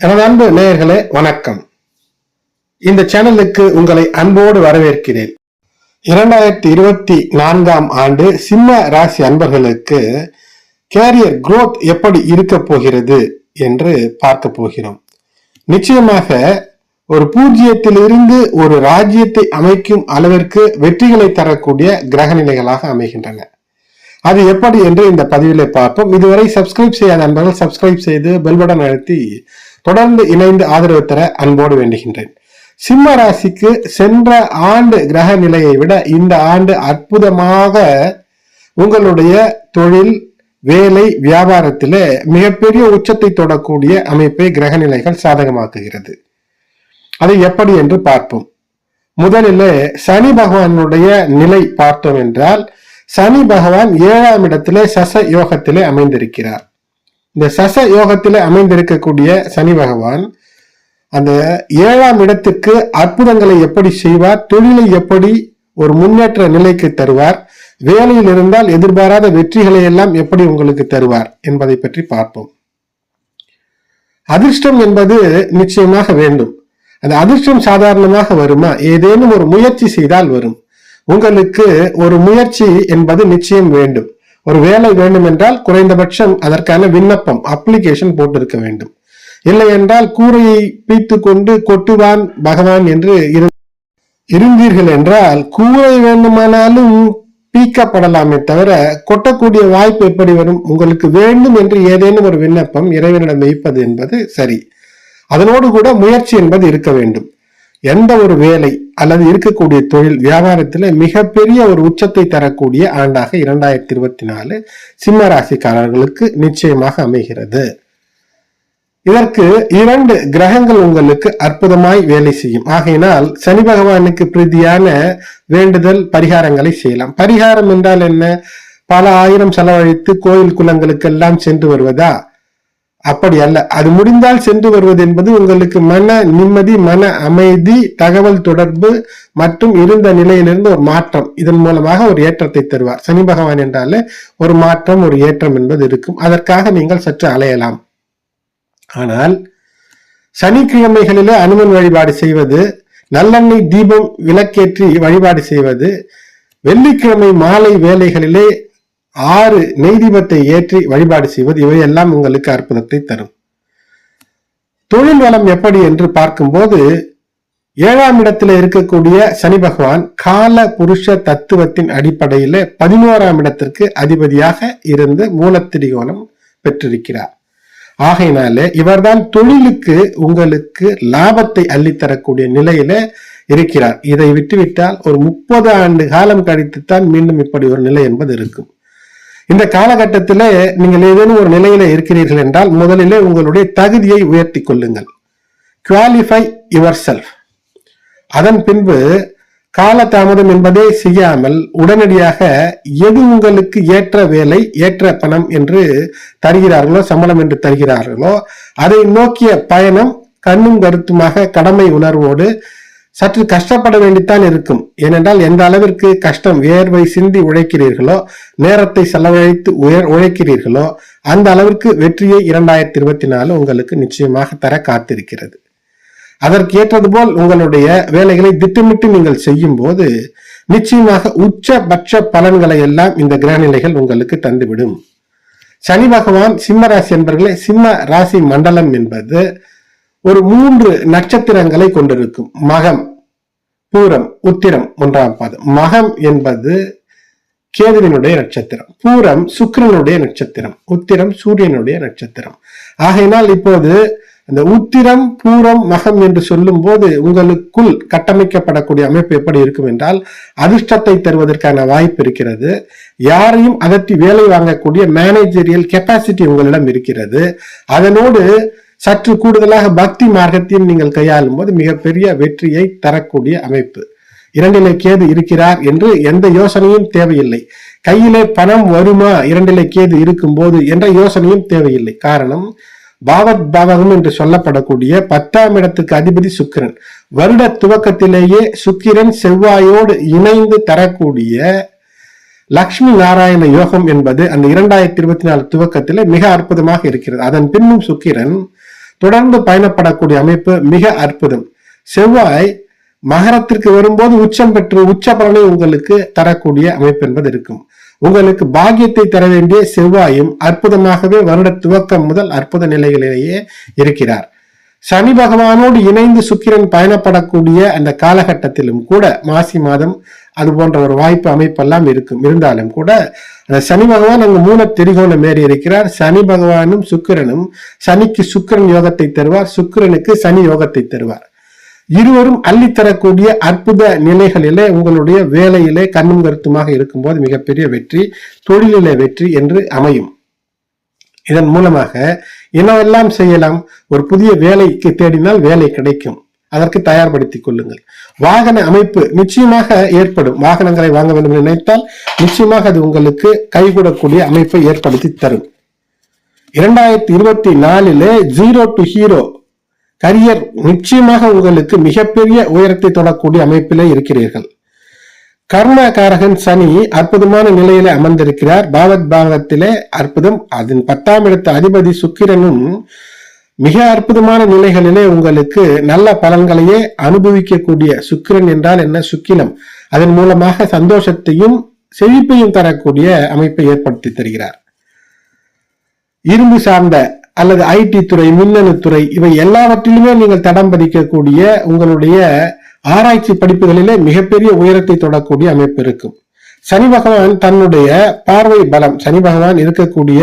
எனது அன்பு நேயர்களே வணக்கம். இந்த சேனலுக்கு உங்களை அன்போடு வரவேற்கிறேன். இரண்டாயிரத்தி இருபத்தி நான்காம் ஆண்டு சிம்ம ராசி அன்பர்களுக்கு கேரியர் குரோத் எப்படி இருக்க போகிறது என்று பார்க்க போகிறோம். நிச்சயமாக ஒரு பூஜ்ஜியத்திலிருந்து ஒரு ராஜ்யத்தை அமைக்கும் அளவிற்கு வெற்றிகளை தரக்கூடிய கிரக நிலைகளாக அமைகின்றன. அது எப்படி என்று இந்த பதிவிலே பார்ப்போம். இதுவரை சப்ஸ்கிரைப் செய்யாத நண்பர்கள் சப்ஸ்கிரைப் செய்து பெல் பட்டன் அழுத்தி தொடர்ந்து இணைந்து ஆதரவு தர அன்போடு வேண்டுகின்றேன். சிம்ம ராசிக்கு சென்ற ஆண்டு கிரக நிலையை விட இந்த ஆண்டு அற்புதமாக உங்களுடைய தொழில் வேலை வியாபாரத்திலே மிகப்பெரிய உச்சத்தை தொடக்கூடிய அமைப்பை கிரக நிலைகள் சாதகமாக்குகிறது. அது எப்படி என்று பார்ப்போம். முதலிலே சனி பகவானுடைய நிலை பார்த்தோம் என்றால் சனி பகவான் ஏழாம் இடத்திலே சச யோகத்திலே அமைந்திருக்கிறார். இந்த சச யோகத்தில் அமைந்திருக்கக்கூடிய சனி பகவான் அந்த ஏழாம் இடத்துக்கு அற்புதங்களை எப்படி செய்வார் தொழிலை எப்படி ஒரு முன்னேற்ற நிலைக்கு தருவார் வேலையில் இருந்தால் எதிர்பாராத வெற்றிகளை எல்லாம் எப்படி உங்களுக்கு தருவார் என்பதை பற்றி பார்ப்போம். அதிர்ஷ்டம் என்பது நிச்சயமாக வேண்டும். அந்த அதிர்ஷ்டம் சாதாரணமாக வருமா? ஏதேனும் ஒரு முயற்சி செய்தால் வரும். உங்களுக்கு ஒரு முயற்சி என்பது நிச்சயம் வேண்டும். ஒரு வேலை வேண்டும் என்றால் குறைந்தபட்சம் அதற்கான விண்ணப்பம் அப்ளிகேஷன் போட்டிருக்க வேண்டும். இல்லை என்றால் கூரையை பீத்து கொண்டு கொட்டுவான் பகவான் என்று இருந்தீர்கள் என்றால் கூரை வேண்டுமானாலும் பீக்கப்படலாமே தவிர கொட்டக்கூடிய வாய்ப்பு எப்படி வரும்? உங்களுக்கு வேண்டும் என்று ஏதேனும் ஒரு விண்ணப்பம் இறைவனிடம் வைப்பது என்பது சரி. அதனோடு கூட முயற்சி என்பது இருக்க வேண்டும். எந்த ஒரு வேலை அல்லது இருக்கக்கூடிய தொழில் வியாபாரத்தில் மிகப்பெரிய ஒரு உச்சத்தை தரக்கூடிய ஆண்டாக இரண்டாயிரத்தி இருபத்தி நாலு சிம்ம ராசிக்காரர்களுக்கு நிச்சயமாக அமைகிறது. இதற்கு இரண்டு கிரகங்கள் உங்களுக்கு அற்புதமாய் வேலை செய்யும். ஆகையினால் சனி பகவானுக்கு பிரீதியான வேண்டுதல் பரிகாரங்களை செய்யலாம். பரிகாரம் என்றால் என்ன? பல ஆயிரம் செலவழித்து கோயில் குளங்களுக்கெல்லாம் சென்று வருவதா? அப்படி அல்ல. அது முடிந்தால் சென்று வருவது என்பது உங்களுக்கு மன நிம்மதி மன அமைதி தகவல் தொடர்பு மற்றும் இருந்த நிலையிலிருந்து ஒரு மாற்றம். இதன் மூலமாக ஒரு ஏற்றத்தை தருவார். சனி பகவான் என்றாலே ஒரு மாற்றம் ஒரு ஏற்றம் என்பது இருக்கும். அதற்காக நீங்கள் சற்று அலையலாம். ஆனால் சனிக்கிழமைகளிலே அனுமன் வழிபாடு செய்வது நல்லெண்ணெய் தீபம் விளக்கேற்றி வழிபாடு செய்வது வெள்ளிக்கிழமை மாலை வேலைகளிலே ஆறு நெய்தீபத்தை ஏற்றி வழிபாடு செய்வது இவையெல்லாம் உங்களுக்கு அற்புதத்தை தரும். தொழில் வளம் எப்படி என்று பார்க்கும்போது ஏழாம் இடத்துல இருக்கக்கூடிய சனி பகவான் கால புருஷ தத்துவத்தின் அடிப்படையில பதினோராம் இடத்திற்கு அதிபதியாக இருந்து மூலத்திரிகோணம் பெற்றிருக்கிறார். ஆகையினாலே இவர்தான் தொழிலுக்கு உங்களுக்கு லாபத்தை அள்ளித்தரக்கூடிய நிலையில இருக்கிறார். இதை விட்டுவிட்டால் ஒரு முப்பது ஆண்டு காலம் கழித்துத்தான் மீண்டும் இப்படி ஒரு நிலை என்பது இருக்கும். இந்த காலகட்டத்தில் நீங்கள் ஏதேனும் ஒரு நிலையில இருக்கிறீர்கள் என்றால் முதலிலே உங்களுடைய தகுதியை உயர்த்தி கொள்ளுங்கள். குவாலிஃபை யுவர் செல்ஃப் அதன் பின்பு காலதாமதம் என்பதே செய்யாமல் உடனடியாக எது உங்களுக்கு ஏற்ற வேலை ஏற்ற பணம் என்று தருகிறார்களோ சம்பளம் என்று தருகிறார்களோ அதை நோக்கிய பயணம் கண்ணும் கருத்துமாக கடமை உணர்வோடு சற்று கஷ்டப்பட வேண்டித்தான் இருக்கும். ஏனென்றால் எந்த அளவிற்கு கஷ்டம் வியர்வை சிந்தி உழைக்கிறீர்களோ நேரத்தை செலவழித்து உயர் உழைக்கிறீர்களோ அந்த அளவிற்கு வெற்றியை இரண்டாயிரத்தி இருபத்தி நாலு உங்களுக்கு நிச்சயமாக தர காத்திருக்கிறது. அதற்கு ஏற்றது போல் உங்களுடைய வேலைகளை திட்டமிட்டு நீங்கள் செய்யும் போது நிச்சயமாக உச்சபட்ச பலன்களை எல்லாம் இந்த கிரகநிலைகள் உங்களுக்கு தந்துவிடும். சனி பகவான் சிம்ம ராசி என்பர்களே சிம்ம ராசி மண்டலம் என்பது ஒரு மூன்று நட்சத்திரங்களை கொண்டிருக்கும். மகம் பூரம் உத்திரம் ஒன்றாம் பாதம். மகம் என்பது கேதுவினுடைய நட்சத்திரம். பூரம் சுக்கிரனுடைய நட்சத்திரம். உத்திரம் சூரியனுடைய நட்சத்திரம். ஆகையினால் இப்போது அந்த உத்திரம் பூரம் மகம் என்று சொல்லும் போது உங்களுக்குள் கட்டமைக்கப்படக்கூடிய அமைப்பு எப்படி இருக்கும் என்றால் அதிர்ஷ்டத்தை தருவதற்கான வாய்ப்பு இருக்கிறது. யாரையும் அதற்றி வேலை வாங்கக்கூடிய மேனேஜரியல் கெப்பாசிட்டி உங்களிடம் இருக்கிறது. அதனோடு சற்று கூடுதலாக பக்தி மார்க்கத்தையும் நீங்கள் கையாளும் போது மிகப்பெரிய வெற்றியை தரக்கூடிய அமைப்பு. இரண்டிலே கேது இருக்கிறார் என்று எந்த யோசனையும் தேவையில்லை. கையிலே பணம் வருமா? இரண்டிலே கேது இருக்கும் போது என்ற யோசனையும் தேவையில்லை. காரணம் பாவத் பாவகம் என்று சொல்லப்படக்கூடிய பத்தாம் இடத்துக்கு அதிபதி சுக்கிரன். வருட துவக்கத்திலேயே சுக்கிரன் செவ்வாயோடு இணைந்து தரக்கூடிய லக்ஷ்மி நாராயண யோகம் என்பது அந்த இரண்டாயிரத்தி இருபத்தி நாலு துவக்கத்தில் மிக அற்புதமாக இருக்கிறது. அதன் பின்னும் சுக்கிரன் தொடர்ந்து பயணப்படக்கூடிய அமைப்பு மிக அற்புதம். செவ்வாய் மகரத்திற்கு வரும்போது உச்சம் பெற்று உச்ச பலனை உங்களுக்கு தரக்கூடிய அமைப்பு என்பது இருக்கும். உங்களுக்கு பாக்கியத்தை தர வேண்டிய செவ்வாயும் அற்புதமாகவே வருட துவக்கம் முதல் அற்புத நிலைகளிலேயே இருக்கிறார். சனி பகவானோடு இணைந்து சுக்கிரன் பயணப்படக்கூடிய அந்த காலகட்டத்திலும் கூட மாசி மாதம் அது போன்ற ஒரு வாய்ப்பு அமைப்பெல்லாம் இருக்கும். இருந்தாலும் கூட அந்த சனி பகவான் அங்கு மூல திரிகோணம் ஏறி இருக்கிறார். சனி பகவானும் சுக்கிரனும் சனிக்கு சுக்கிரன் யோகத்தை தருவார் சுக்கிரனுக்கு சனி யோகத்தை தருவார். இருவரும் அள்ளித்தரக்கூடிய அற்புத நிலைகளிலே உங்களுடைய வேலையிலே கண்ணும் கருத்துமாக இருக்கும்போது மிகப்பெரிய வெற்றி தொழிலிலே வெற்றி என்று அமையும். இதன் மூலமாக என்னவெல்லாம் செய்யலாம்? ஒரு புதிய வேலைக்கு தேடினால் வேலை கிடைக்கும். அதற்கு தயார்படுத்திக் கொள்ளுங்கள். வாகன அமைப்பு நிச்சயமாக ஏற்படும். வாகனங்களை வாங்க வேண்டும் நினைத்தால் நிச்சயமாக அது உங்களுக்கு கைகூடக்கூடிய அமைப்பை ஏற்படுத்தி தரும். இரண்டாயிரத்தி இருபத்தி நாலிலே ஜீரோ டு ஹீரோ கரியர் நிச்சயமாக உங்களுக்கு மிகப்பெரிய உயரத்தை தொடக்கூடிய அமைப்பிலே இருக்கிறீர்கள். கர்மகாரகன் சனி அற்புதமான நிலையில அமர்ந்திருக்கிறார். பாவத் பாவத்திலே அற்புதம். அதன் பத்தாம் இடத்து அதிபதி சுக்கிரனும் மிக அற்புதமான நிலைகளிலே உங்களுக்கு நல்ல பலன்களையே அனுபவிக்கக்கூடிய சுக்கிரன் என்றால் என்ன? சுக்கிலம். அதன் மூலமாக சந்தோஷத்தையும் செழிப்பையும் தரக்கூடிய அமைப்பை ஏற்படுத்தி தருகிறார். இரும்பு சார்ந்த அல்லது ஐடி துறை மின்னணு துறை இவை எல்லாவற்றிலுமே நீங்கள் தடம் பதிக்கக்கூடிய உங்களுடைய ஆராய்ச்சி படிப்புகளிலே மிகப்பெரிய உயரத்தை தொடக்கூடிய அமைப்பு இருக்கும். சனி பகவான் தன்னுடைய பார்வை பலம் சனி பகவான் இருக்கக்கூடிய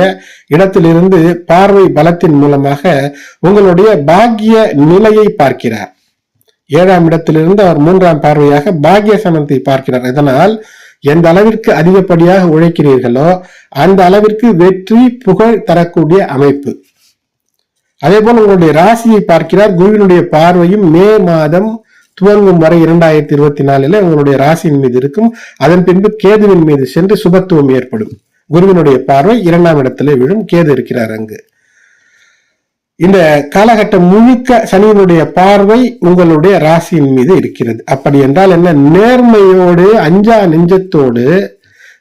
இடத்திலிருந்து பார்வை பலத்தின் மூலமாக உங்களுடைய பாக்கிய நிலையை பார்க்கிறார். ஏழாம் இடத்திலிருந்து அவர் மூன்றாம் பார்வையாக பாக்கிய சமத்தை பார்க்கிறார். இதனால் எந்த அளவிற்கு அதிகப்படியாக உழைக்கிறீர்களோ அந்த அளவிற்கு வெற்றி புகழ் தரக்கூடிய அமைப்பு. அதே போல் உங்களுடைய ராசியை பார்க்கிறார். குருவினுடைய பார்வையும் மே மாதம் துவங்கும் வரை இரண்டாயிரத்தி இருபத்தி நாலுல உங்களுடைய ராசியின் மீது இருக்கும். அதன் பின்பு கேதுவின் மீது சென்று சுபத்துவம் ஏற்படும். குருவினுடைய பார்வை இரண்டாம் இடத்திலே விழும். கேது இருக்கிறார் அங்கு. இந்த காலகட்டம் முழுக்க சனியினுடைய பார்வை உங்களுடைய ராசியின் மீது இருக்கிறது. அப்படி என்றால் என்ன? நேர்மையோடு அஞ்சா நெஞ்சத்தோடு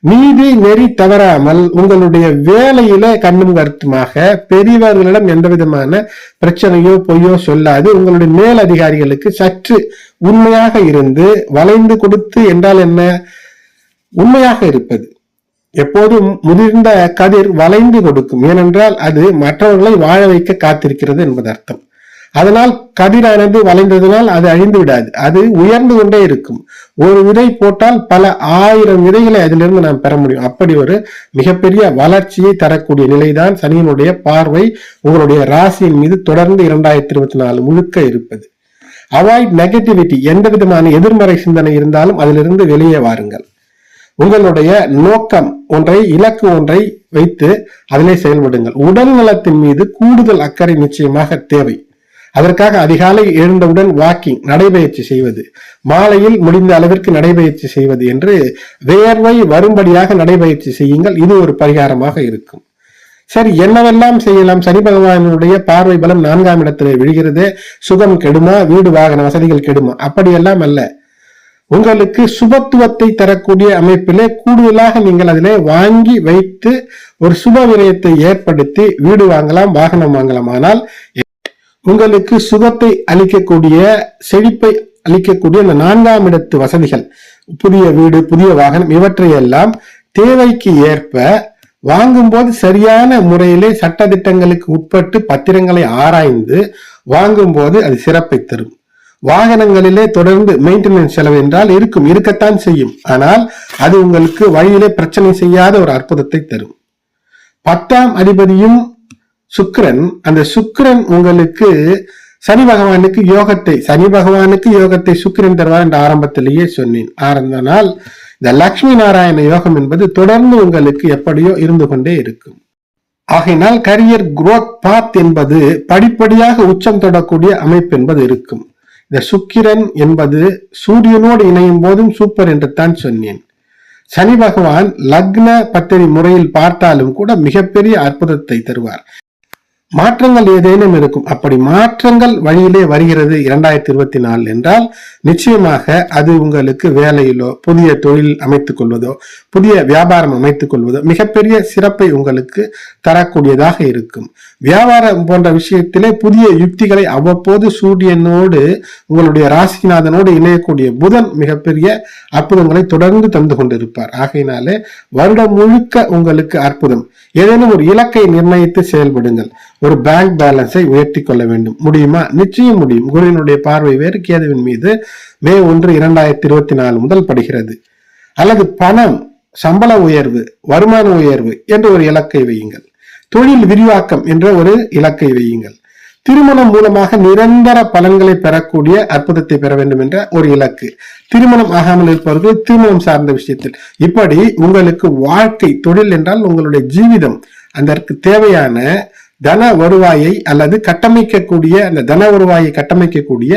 நீதி நெறி தவறாமல் உங்களுடைய வேலையில கண்ணும் கருத்துமாக பெரியவர்களிடம் எந்த விதமான பிரச்சனையோ பொய்யோ சொல்லாது உங்களுடைய மேல் அதிகாரிகளுக்கு சற்று உண்மையாக இருந்து வளைந்து கொடுத்து என்றால் என்ன? உண்மையாக இருப்பது. எப்போதும் முதிர்ந்த கதிர் வளைந்து கொடுக்கும். ஏனென்றால் அது மற்றவர்களை வாழ வைக்க காத்திருக்கிறது என்பது அர்த்தம் அதனால் கதிரானது வளைந்ததனால் அது அழிந்து விடாது. அது உயர்ந்து கொண்டே இருக்கும். ஒரு விதை போட்டால் பல ஆயிரம் விதைகளை அதிலிருந்து நாம் பெற முடியும். அப்படி ஒரு மிகப்பெரிய வளர்ச்சியை தரக்கூடிய நிலைதான் சனியினுடைய பார்வை. உங்களுடைய ராசியின் மீது தொடர்ந்து இரண்டாயிரத்தி இருபத்தி நாலு முழுக்க இருப்பது. அவாய்ட் நெகட்டிவிட்டி எந்த விதமான எதிர்மறை சிந்தனை இருந்தாலும் அதிலிருந்து வெளியே வாருங்கள். உங்களுடைய நோக்கம் ஒன்றை இலக்கு ஒன்றை வைத்து அதிலே செயல்படுங்கள். உடல் நலத்தின் மீது கூடுதல் அக்கறை நிச்சயமாக தேவை. அதற்காக அதிகாலை எழுந்தவுடன் வாக்கிங் நடைபயிற்சி செய்வது மாலையில் முடிந்த அளவிற்கு நடைபயிற்சி செய்வது என்று வேர்வை வரும்படியாக நடைபயிற்சி செய்யுங்கள். இது ஒரு பரிகாரமாக இருக்கும். சரி என்னவெல்லாம் செய்யலாம்? சனி பகவானுடைய பார்வை பலம் நான்காம் இடத்திலே விழுகிறது. சுகம் கெடுமா? வீடு வாகன வசதிகள் கெடுமா? அப்படியெல்லாம் அல்ல. உங்களுக்கு சுபத்துவத்தை தரக்கூடிய அமைப்பிலே கூடுதலாக நீங்கள் அதிலே வாங்கி வைத்து ஒரு சுப விரயத்தை ஏற்படுத்தி வீடு வாங்கலாம் வாகனம் வாங்கலாம். ஆனால் உங்களுக்கு சுகத்தை அளிக்கக்கூடிய செழிப்பை அளிக்கக்கூடிய அந்த நான்காம் இடத்து வசதிகள். புதிய வீடு புதிய வாகனம் இவற்றையெல்லாம் தேவைக்கு ஏற்ப வாங்கும்போது சரியான முறையிலே சட்டதிட்டங்களுக்கு உட்பட்டு பத்திரங்களை ஆராய்ந்து வாங்கும்போது அது சிறப்பை தரும். வாகனங்களிலே தொடர்ந்து மெயின்டெனன்ஸ் செலவு என்றால் இருக்கும் இருக்கத்தான் செய்யும். ஆனால் அது உங்களுக்கு வழியிலே பிரச்சனை செய்யாத ஒரு அற்புதத்தை தரும். பத்தாம் அதிபதியும் சுக்கிரன் அந்த சுக்கிரன் உங்களுக்கு சனி பகவானுக்கு யோகத்தை சனி பகவானுக்கு யோகத்தை சுக்கிரன் தருவார் என்று ஆரம்பத்திலேயே சொன்னேன். ஆரம்பனால் இந்த லக்ஷ்மி நாராயண யோகம் என்பது தொடர்ந்து உங்களுக்கு எப்படியோ இருந்து கொண்டே இருக்கும். ஆகையினால் கரியர் குரோத் பாத் என்பது படிப்படியாக உச்சம் தொடக்கூடிய அமைப்பு என்பது இருக்கும். இந்த சுக்கிரன் என்பது சூரியனோடு இணையும் போதும் சூப்பர் என்று தான் சொன்னேன். சனி பகவான் லக்ன பத்திரி முறையில் பார்த்தாலும் கூட மிகப்பெரிய அற்புதத்தை தருவார். மாற்றங்கள் ஏதேனும் இருக்கும். அப்படி மாற்றங்கள் வழியிலே வருகிறது இரண்டாயிரத்தி இருபத்தி நாலு என்றால் நிச்சயமாக அது உங்களுக்கு வேலையிலோ புதிய தொழில் அமைத்துக் கொள்வதோ புதிய வியாபாரம் அமைத்துக் கொள்வதோ மிகப்பெரிய சிறப்பை உங்களுக்கு தரக்கூடியதாக இருக்கும். வியாபாரம் போன்ற விஷயத்திலே புதிய யுக்திகளை அவ்வப்போது சூரியனோடு உங்களுடைய ராசிநாதனோடு இணையக்கூடிய புதன் மிகப்பெரிய அற்புதங்களை தொடர்ந்து தந்து கொண்டிருப்பார். ஆகையினாலே வருடம் முழுக்க உங்களுக்கு அற்புதம். ஏதேனும் ஒரு இலக்கை நிர்ணயித்து செயல்படுங்கள். ஒரு பேங்க் பேலன்ஸை உயர்த்தி கொள்ள வேண்டும். முடியுமா? நிச்சயம் முடியும். குருவினுடைய பார்வை வேறு கேதுவின் மீது மே ஒன்று இரண்டாயிரத்தி இருபத்தி நாலு முதல் படுகிறது. அல்லது பணம் சம்பள உயர்வு வருமான உயர்வு என்ற ஒரு இலக்கை வையுங்கள். தொழில் விரிவாக்கம் என்ற ஒரு இலக்கை வையுங்கள். திருமணம் மூலமாக நிரந்தர பலன்களை பெறக்கூடிய அற்புதத்தை பெற வேண்டும் என்ற ஒரு இலக்கு. திருமணம் ஆகாமல் இருப்பவர்கள் திருமணம் சார்ந்த விஷயத்தில். இப்படி உங்களுக்கு வாழ்க்கை தொழில் என்றால் உங்களுடைய ஜீவிதம் அதற்கு தேவையான தன வருவாயை அல்லது கட்டமைக்கக்கூடிய அந்த தன வருவாயை கட்டமைக்கக்கூடிய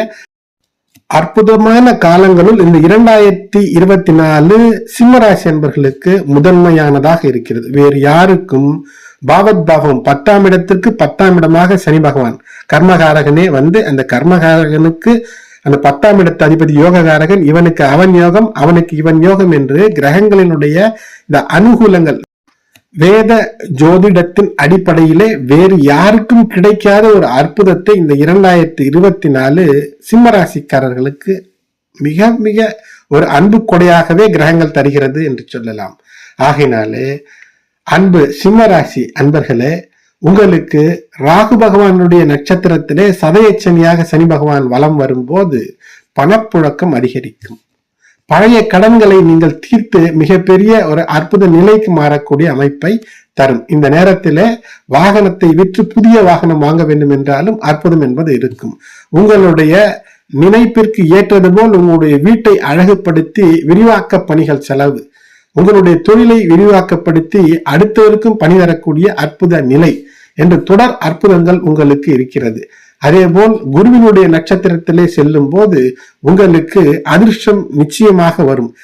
அற்புதமான காலங்களுள் இந்த இரண்டாயிரத்தி இருபத்தி நாலு சிம்மராசி என்பர்களுக்கு முதன்மையானதாக இருக்கிறது. வேறு யாருக்கும் பாவத் பாவம் பத்தாம் இடத்திற்கு பத்தாம் இடமாக சனி பகவான் கர்மகாரகனே வந்து அந்த கர்மகாரகனுக்கு அந்த பத்தாம் இடத்து அதிபதி யோககாரகன் இவனுக்கு அவன் யோகம் அவனுக்கு இவன் யோகம் என்று கிரகங்களினுடைய இந்த அனுகூலங்கள் வேத ஜோதிடத்தின் அடிப்படையிலே வேறு யாருக்கும் கிடைக்காத ஒரு அற்புதத்தை இந்த இரண்டாயிரத்தி இருபத்தி நாலு சிம்மராசிக்காரர்களுக்கு மிக மிக ஒரு அன்பு கொடையாகவே கிரகங்கள் தருகிறது என்று சொல்லலாம். ஆகையினாலே அன்பு சிம்மராசி அன்பர்களே உங்களுக்கு ராகு பகவானுடைய நட்சத்திரத்திலே சதயச்சனியாக சனி பகவான் வலம் வரும்போது பணப்புழக்கம் அதிகரிக்கும். பழைய கடன்களை நீங்கள் தீர்த்து மிகப்பெரிய ஒரு அற்புத நிலைக்கு மாறக்கூடிய அமைப்பை தரும். இந்த நேரத்தில் வாகனத்தை விற்று புதிய வாகனம் வாங்க வேண்டும் என்றாலும் அற்புதம் என்பது இருக்கும். உங்களுடைய நினைப்பிற்கு ஏற்றது போல் உங்களுடைய வீட்டை அழகுபடுத்தி விரிவாக்க பணிகள் செலவு. உங்களுடைய தொழிலை விரிவாக்கப்படுத்தி அடுத்தவருக்கும் பணி தரக்கூடிய அற்புத நிலை. என்று தொடர் அற்புதங்கள் உங்களுக்கு இருக்கிறது. அதேபோல் குருவினுடைய நட்சத்திரத்திலே செல்லும் போது உங்களுக்கு அதிர்ஷ்டம் நிச்சயமாக வரும்.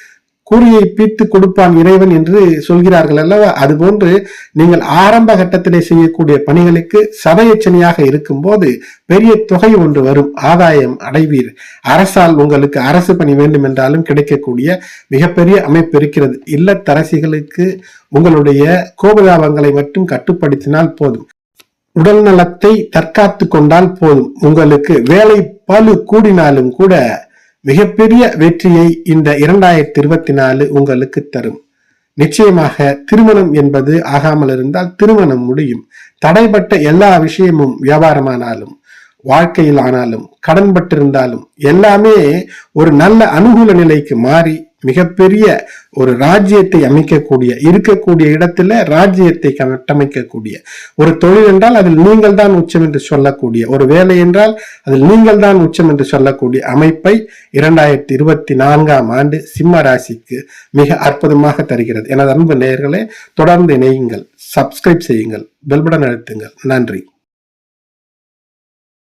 கூறியை பீத்து கொடுப்பான் இறைவன் என்று சொல்கிறார்கள் அல்லவா? அதுபோன்று நீங்கள் ஆரம்ப கட்டத்திலே செய்யக்கூடிய பணிகளுக்கு சபையச்சனையாக இருக்கும் போது பெரிய தொகை ஒன்று வரும். ஆதாயம் அடைவீர். அரசால் உங்களுக்கு அரசு பணி வேண்டும் என்றாலும் கிடைக்கக்கூடிய மிகப்பெரிய அமைப்பு இருக்கிறது. இல்லத்தரசிகளுக்கு உங்களுடைய கோபதாபங்களை மட்டும் கட்டுப்படுத்தினால் போதும். உடல் நலத்தை தற்காத்து கொண்டால் போதும். உங்களுக்கு வேலை பலு கூடினாலும் கூட மிகப்பெரிய வெற்றியை இந்த இரண்டாயிரத்தி இருபத்தி நாலு உங்களுக்கு தரும். நிச்சயமாக திருமணம் என்பது ஆகாமல் இருந்தால் திருமணம் முடியும். தடைப்பட்ட எல்லா விஷயமும் வியாபாரமானாலும் வாழ்க்கையில் ஆனாலும் கடன்பட்டிருந்தாலும் எல்லாமே ஒரு நல்ல அனுகூல நிலைக்கு மாறி மிகப்பெரிய ஒரு ராஜ்யத்தை அமைக்கக்கூடிய இருக்கக்கூடிய இடத்துல ராஜ்யத்தை கட்டமைக்கக்கூடிய ஒரு தொழில் என்றால் அதில் நீங்கள் தான் உச்சம் என்று சொல்லக்கூடிய. ஒரு வேலை என்றால் அதில் நீங்கள் தான் உச்சம் என்று சொல்லக்கூடிய அமைப்பை இரண்டாயிரத்தி இருபத்தி நான்காம் ஆண்டு சிம்ம ராசிக்கு மிக அற்புதமாக தருகிறது. எனது அன்பு நேயர்களே தொடர்ந்து இணையுங்கள். சப்ஸ்கிரைப் செய்யுங்கள். பெல்படன் அழுத்துங்கள். நன்றி.